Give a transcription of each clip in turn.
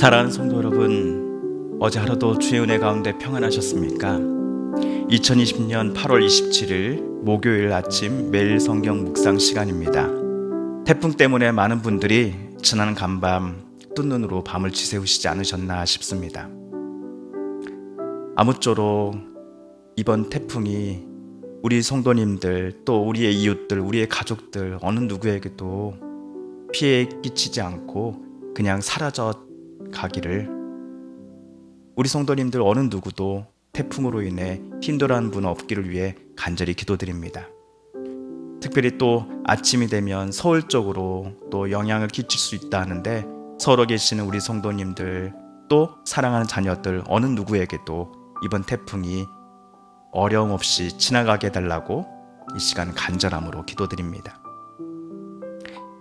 사랑하는 성도 여러분, 어제 하루도 주의 은혜 가운데 평안하셨습니까? 2020년 8월 27일 목요일 아침 매일 성경 묵상 시간입니다. 태풍 때문에 많은 분들이 지난 간밤 뜬 눈으로 밤을 지새우시지 않으셨나 싶습니다. 아무쪼록 이번 태풍이 우리 성도님들 또 우리의 이웃들, 우리의 가족들 어느 누구에게도 피해 끼치지 않고 그냥 사라져 가기를 우리 성도님들 어느 누구도 태풍으로 인해 힘들어하는 분 없기를 위해 간절히 기도드립니다. 특별히 또 아침이 되면 서울 쪽으로 또 영향을 끼칠 수 있다 하는데 서울에 계시는 우리 성도님들 또 사랑하는 자녀들 어느 누구에게도 이번 태풍이 어려움 없이 지나가게 해달라고 이 시간 간절함으로 기도드립니다.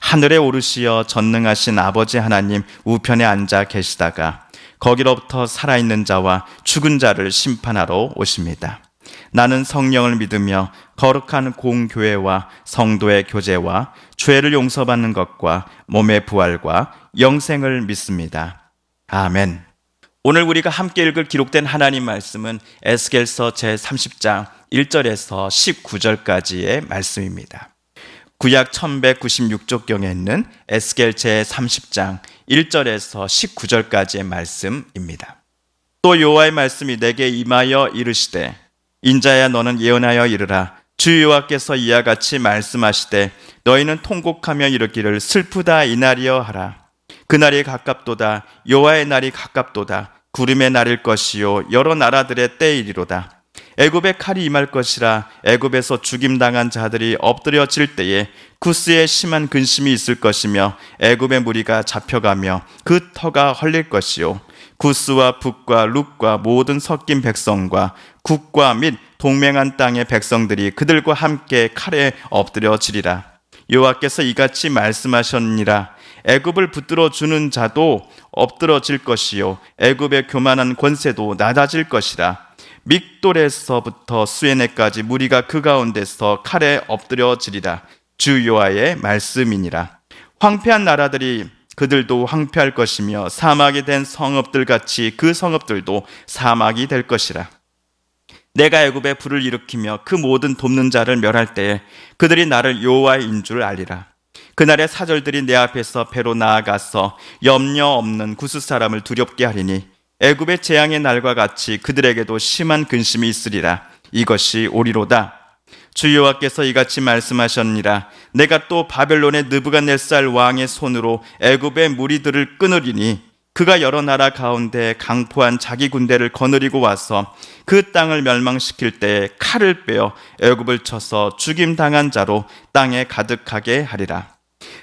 하늘에 오르시어 전능하신 아버지 하나님 우편에 앉아 계시다가 거기로부터 살아있는 자와 죽은 자를 심판하러 오십니다. 나는 성령을 믿으며 거룩한 공교회와 성도의 교제와 죄를 용서받는 것과 몸의 부활과 영생을 믿습니다. 아멘. 오늘 우리가 함께 읽을 기록된 하나님 말씀은 에스겔서 제30장 1절에서 19절까지의 말씀입니다. 구약 1196쪽경에 있는 에스겔 제30장 1절에서 19절까지의 말씀입니다. 또 여호와의 말씀이 내게 임하여 이르시되 인자야 너는 예언하여 이르라. 주 여호와께서 이와 같이 말씀하시되 너희는 통곡하며 이르기를 슬프다 이날이여 하라. 그날이 가깝도다. 여호와의 날이 가깝도다. 구름의 날일 것이요. 여러 나라들의 때이리로다 애굽의 칼이 임할 것이라 애굽에서 죽임 당한 자들이 엎드려질 때에 구스에 심한 근심이 있을 것이며 애굽의 무리가 잡혀가며 그 터가 헐릴 것이요. 구스와 북과 룩과 모든 섞인 백성과 국과 및 동맹한 땅의 백성들이 그들과 함께 칼에 엎드려지리라. 여호와께서 이같이 말씀하셨니라. 애굽을 붙들어 주는 자도 엎드러질 것이요. 애굽의 교만한 권세도 낮아질 것이라 믹돌에서부터 수에네까지 무리가 그 가운데서 칼에 엎드려지리라. 주 여호와의 말씀이니라. 황폐한 나라들이 그들도 황폐할 것이며 사막이 된 성읍들 같이 그 성읍들도 사막이 될 것이라. 내가 애굽에 불을 일으키며 그 모든 돕는 자를 멸할 때에 그들이 나를 여호와인 줄 알리라. 그날의 사절들이 내 앞에서 배로 나아가서 염려 없는 구스 사람을 두렵게 하리니 애굽의 재앙의 날과 같이 그들에게도 심한 근심이 있으리라. 이것이 오리로다. 주 여호와께서 이같이 말씀하셨니라. 내가 또 바벨론의 느부갓네살 왕의 손으로 애굽의 무리들을 끊으리니 그가 여러 나라 가운데 강포한 자기 군대를 거느리고 와서 그 땅을 멸망시킬 때에 칼을 빼어 애굽을 쳐서 죽임 당한 자로 땅에 가득하게 하리라.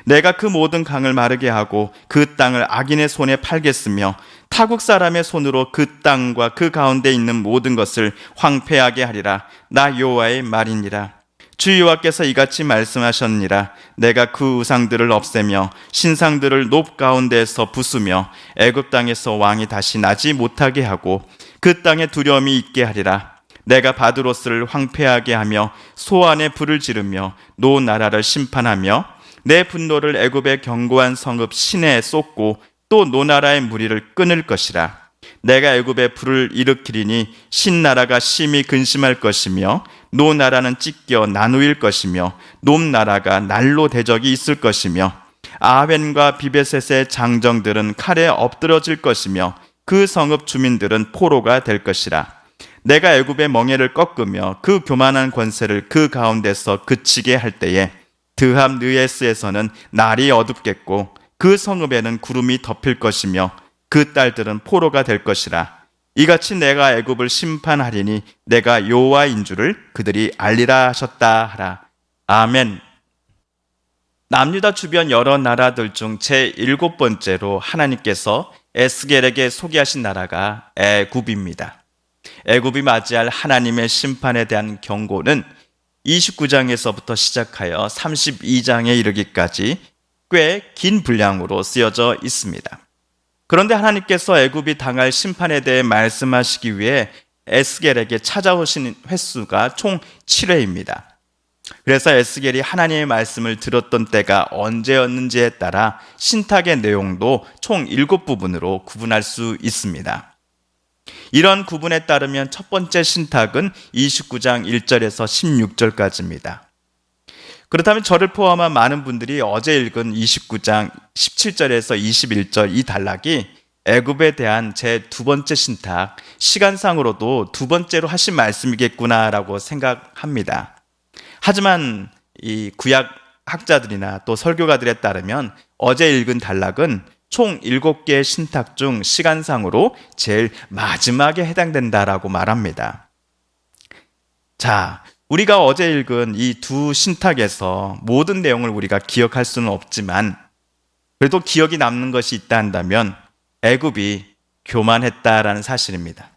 내가 그 모든 강을 마르게 하고 그 땅을 악인의 손에 팔겠으며 타국 사람의 손으로 그 땅과 그 가운데 있는 모든 것을 황폐하게 하리라. 나 여호와의 말이니라. 주 여호와께서 이같이 말씀하셨니라. 내가 그 우상들을 없애며 신상들을 높 가운데서 부수며 애굽 땅에서 왕이 다시 나지 못하게 하고 그 땅에 두려움이 있게 하리라. 내가 바드로스를 황폐하게 하며 소안에 불을 지르며 노 나라를 심판하며 내 분노를 애굽의 견고한 성읍 시내에 쏟고 또 노나라의 무리를 끊을 것이라. 내가 애굽에 불을 일으키리니 신나라가 심히 근심할 것이며 노나라는 찢겨 나누일 것이며 놈나라가 날로 대적이 있을 것이며 아벤과 비베셋의 장정들은 칼에 엎드러질 것이며 그 성읍 주민들은 포로가 될 것이라. 내가 애굽의 멍에를 꺾으며 그 교만한 권세를 그 가운데서 그치게 할 때에 드함 느에스에서는 날이 어둡겠고 그 성읍에는 구름이 덮일 것이며 그 딸들은 포로가 될 것이라. 이같이 내가 애굽을 심판하리니 내가 여호와인 줄을 그들이 알리라 하셨다 하라. 아멘. 남유다 주변 여러 나라들 중 제 일곱 번째로 하나님께서 에스겔에게 소개하신 나라가 애굽입니다. 애굽이 맞이할 하나님의 심판에 대한 경고는 29장에서부터 시작하여 32장에 이르기까지 꽤 긴 분량으로 쓰여져 있습니다. 그런데 하나님께서 애굽이 당할 심판에 대해 말씀하시기 위해 에스겔에게 찾아오신 횟수가 총 7회입니다. 그래서 에스겔이 하나님의 말씀을 들었던 때가 언제였는지에 따라 신탁의 내용도 총 7부분으로 구분할 수 있습니다. 이런 구분에 따르면 첫 번째 신탁은 29장 1절에서 16절까지입니다. 그렇다면 저를 포함한 많은 분들이 어제 읽은 29장 17절에서 21절 이 단락이 애굽에 대한 제 두 번째 신탁, 시간상으로도 두 번째로 하신 말씀이겠구나라고 생각합니다. 하지만 이 구약 학자들이나 또 설교가들에 따르면 어제 읽은 단락은 총 7개의 신탁 중 시간상으로 제일 마지막에 해당된다라고 말합니다. 자, 우리가 어제 읽은 이 두 신탁에서 모든 내용을 우리가 기억할 수는 없지만 그래도 기억이 남는 것이 있다 한다면 애굽이 교만했다라는 사실입니다.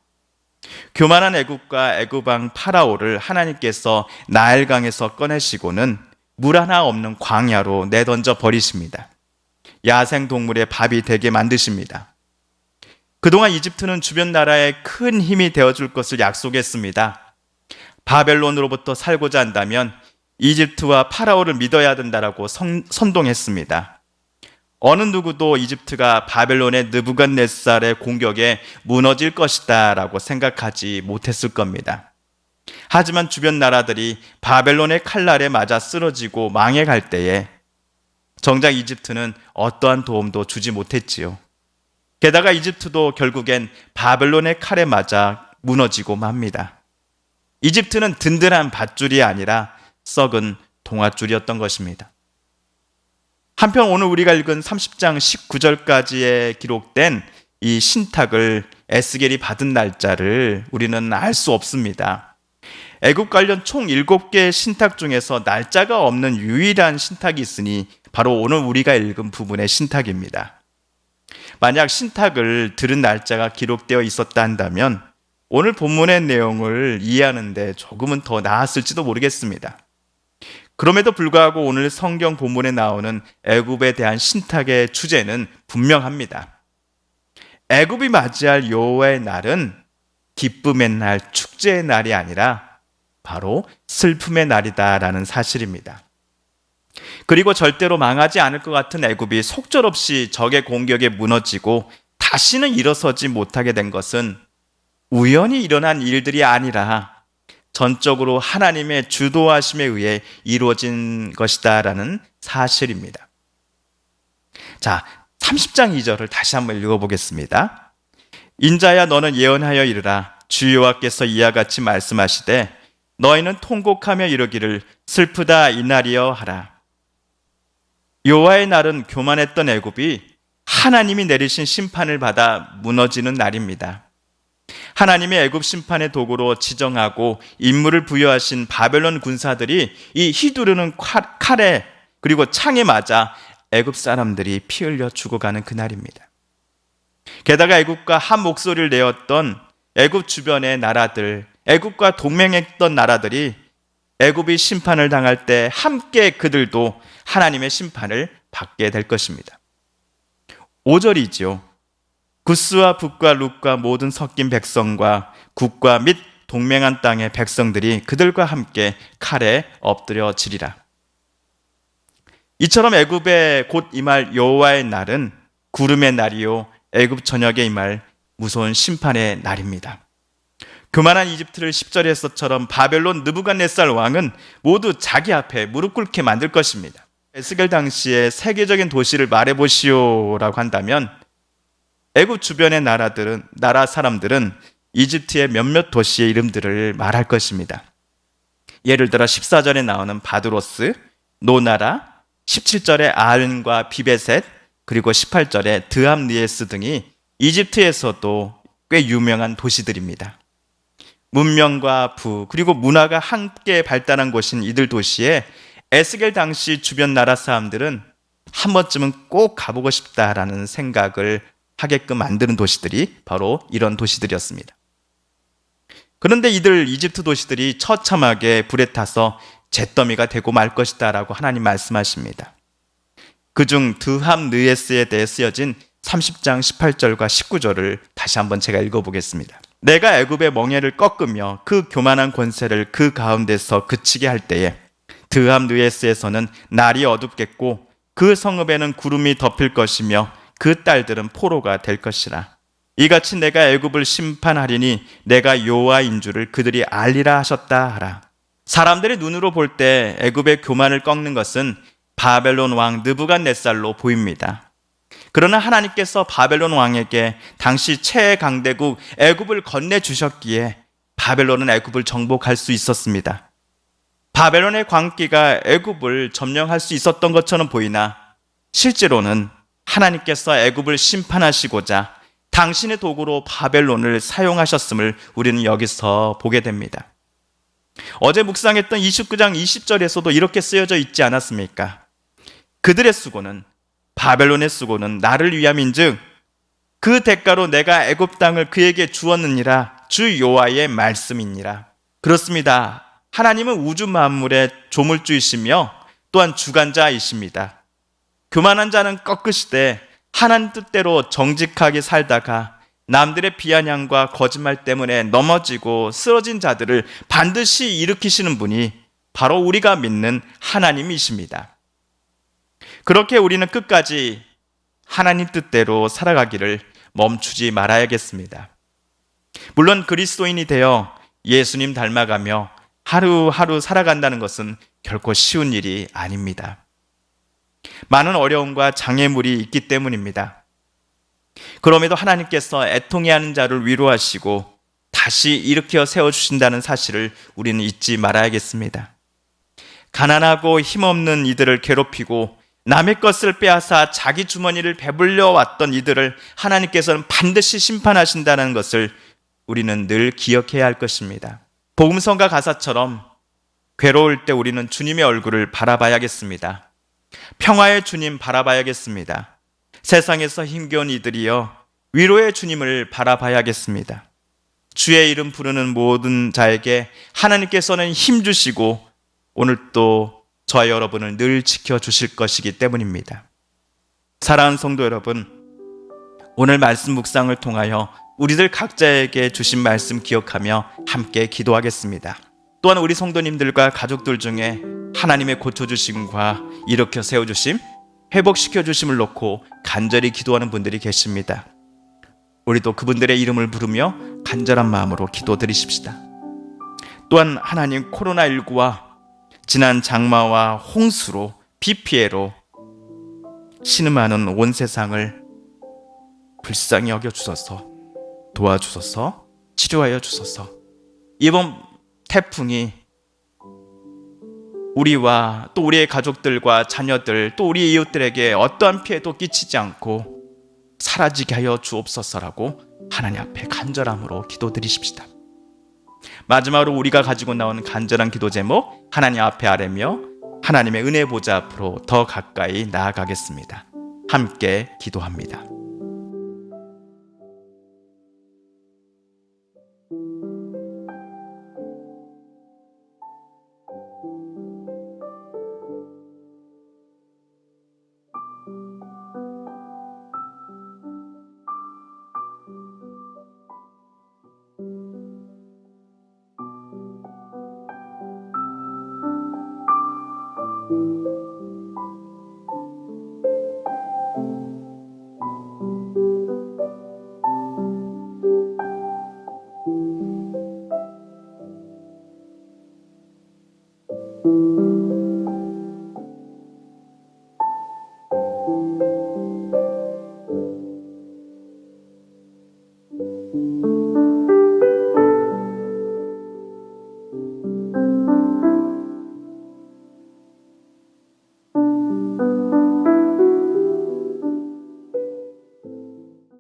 교만한 애굽과 애굽왕 파라오를 하나님께서 나일강에서 꺼내시고는 물 하나 없는 광야로 내던져 버리십니다. 야생 동물의 밥이 되게 만드십니다. 그동안 이집트는 주변 나라에 큰 힘이 되어줄 것을 약속했습니다. 바벨론으로부터 살고자 한다면 이집트와 파라오를 믿어야 된다라고 선, 선동했습니다. 어느 누구도 이집트가 바벨론의 느부갓네살의 공격에 무너질 것이다라고 생각하지 못했을 겁니다. 하지만 주변 나라들이 바벨론의 칼날에 맞아 쓰러지고 망해갈 때에 정작 이집트는 어떠한 도움도 주지 못했지요. 게다가 이집트도 결국엔 바벨론의 칼에 맞아 무너지고 맙니다. 이집트는 든든한 밧줄이 아니라 썩은 동아줄이었던 것입니다. 한편 오늘 우리가 읽은 30장 19절까지에 기록된 이 신탁을 에스겔이 받은 날짜를 우리는 알 수 없습니다. 애굽 관련 총 7개의 신탁 중에서 날짜가 없는 유일한 신탁이 있으니 바로 오늘 우리가 읽은 부분의 신탁입니다. 만약 신탁을 들은 날짜가 기록되어 있었다 한다면 오늘 본문의 내용을 이해하는데 조금은 더 나았을지도 모르겠습니다. 그럼에도 불구하고 오늘 성경 본문에 나오는 애굽에 대한 신탁의 주제는 분명합니다. 애굽이 맞이할 여호와의 날은 기쁨의 날, 축제의 날이 아니라 바로 슬픔의 날이다라는 사실입니다. 그리고 절대로 망하지 않을 것 같은 애굽이 속절없이 적의 공격에 무너지고 다시는 일어서지 못하게 된 것은 우연히 일어난 일들이 아니라 전적으로 하나님의 주도하심에 의해 이루어진 것이다라는 사실입니다. 자, 30장 2절을 다시 한번 읽어보겠습니다. 인자야 너는 예언하여 이르라 주 여호와께서 이와 같이 말씀하시되 너희는 통곡하며 이르기를 슬프다 이 날이여 하라. 여호와의 날은 교만했던 애굽이 하나님이 내리신 심판을 받아 무너지는 날입니다. 하나님의 애굽 심판의 도구로 지정하고 임무를 부여하신 바벨론 군사들이 이 휘두르는 칼에 그리고 창에 맞아 애굽 사람들이 피 흘려 죽어가는 그날입니다. 게다가 애굽과 한 목소리를 내었던 애굽 주변의 나라들, 애굽과 동맹했던 나라들이 애굽이 심판을 당할 때 함께 그들도 하나님의 심판을 받게 될 것입니다. 5절이지요. 구스와 북과 룩과 모든 섞인 백성과 국과 및 동맹한 땅의 백성들이 그들과 함께 칼에 엎드려지리라. 이처럼 애굽에 곧 임할 여호와의 날은 구름의 날이요 애굽 전역에 임할 무서운 심판의 날입니다. 교만한 이집트를 10절에서처럼 바벨론 느부갓네살 왕은 모두 자기 앞에 무릎 꿇게 만들 것입니다. 에스겔 당시에 세계적인 도시를 말해 보시오라고 한다면 애굽 주변의 나라들은 나라 사람들은 이집트의 몇몇 도시의 이름들을 말할 것입니다. 예를 들어 14절에 나오는 바드로스, 노나라, 17절에 아은과 비베셋, 그리고 18절에 드함리에스 등이 이집트에서도 꽤 유명한 도시들입니다. 문명과 부 그리고 문화가 함께 발달한 곳인 이들 도시에 에스겔 당시 주변 나라 사람들은 한 번쯤은 꼭 가보고 싶다라는 생각을 하게끔 만드는 도시들이 바로 이런 도시들이었습니다. 그런데 이들 이집트 도시들이 처참하게 불에 타서 잿더미가 되고 말 것이다라고 하나님 말씀하십니다. 그중 드함 느에스에 대해 쓰여진 30장 18절과 19절을 다시 한번 제가 읽어보겠습니다. 내가 애굽의 멍에를 꺾으며 그 교만한 권세를 그 가운데서 그치게 할 때에 드함 느에스에서는 날이 어둡겠고 그 성읍에는 구름이 덮일 것이며 그 딸들은 포로가 될 것이라. 이같이 내가 애굽을 심판하리니 내가 여호와인 줄을 그들이 알리라 하셨다 하라. 사람들이 눈으로 볼 때 애굽의 교만을 꺾는 것은 바벨론 왕 느부갓네살로 보입니다. 그러나 하나님께서 바벨론 왕에게 당시 최강대국 애굽을 건네 주셨기에 바벨론은 애굽을 정복할 수 있었습니다. 바벨론의 광기가 애굽을 점령할 수 있었던 것처럼 보이나 실제로는 하나님께서 애굽을 심판하시고자 당신의 도구로 바벨론을 사용하셨음을 우리는 여기서 보게 됩니다. 어제 묵상했던 29장 20절에서도 이렇게 쓰여져 있지 않았습니까? 그들의 수고는 바벨론의 수고는 나를 위함인즉 그 대가로 내가 애굽 땅을 그에게 주었느니라 주 여호와의 말씀이니라. 그렇습니다. 하나님은 우주 만물의 조물주이시며 또한 주관자이십니다. 교만한 자는 꺾으시되 하나님 뜻대로 정직하게 살다가 남들의 비아냥과 거짓말 때문에 넘어지고 쓰러진 자들을 반드시 일으키시는 분이 바로 우리가 믿는 하나님이십니다. 그렇게 우리는 끝까지 하나님 뜻대로 살아가기를 멈추지 말아야겠습니다. 물론 그리스도인이 되어 예수님 닮아가며 하루하루 살아간다는 것은 결코 쉬운 일이 아닙니다. 많은 어려움과 장애물이 있기 때문입니다. 그럼에도 하나님께서 애통해 하는 자를 위로하시고 다시 일으켜 세워주신다는 사실을 우리는 잊지 말아야겠습니다. 가난하고 힘없는 이들을 괴롭히고 남의 것을 빼앗아 자기 주머니를 배불려 왔던 이들을 하나님께서는 반드시 심판하신다는 것을 우리는 늘 기억해야 할 것입니다. 복음성가 가사처럼 괴로울 때 우리는 주님의 얼굴을 바라봐야겠습니다. 평화의 주님 바라봐야겠습니다. 세상에서 힘겨운 이들이여 위로의 주님을 바라봐야겠습니다. 주의 이름 부르는 모든 자에게 하나님께서는 힘 주시고 오늘 또 저와 여러분을 늘 지켜 주실 것이기 때문입니다. 사랑하는 성도 여러분, 오늘 말씀 묵상을 통하여 우리들 각자에게 주신 말씀 기억하며 함께 기도하겠습니다. 또한 우리 성도님들과 가족들 중에 하나님의 고쳐주심과 일으켜 세워주심, 회복시켜주심을 놓고 간절히 기도하는 분들이 계십니다. 우리도 그분들의 이름을 부르며 간절한 마음으로 기도드리십시다. 또한 하나님 코로나19와 지난 장마와 홍수로 비 피해로 신음하는 온 세상을 불쌍히 여겨 주소서 도와주소서 치료하여 주소서 이번 태풍이 우리와 또 우리의 가족들과 자녀들 또 우리 이웃들에게 어떠한 피해도 끼치지 않고 사라지게 하여 주옵소서라고 하나님 앞에 간절함으로 기도드리십시다. 마지막으로 우리가 가지고 나온 간절한 기도 제목 하나님 앞에 아뢰며 하나님의 은혜 보좌 앞으로 더 가까이 나아가겠습니다. 함께 기도합니다.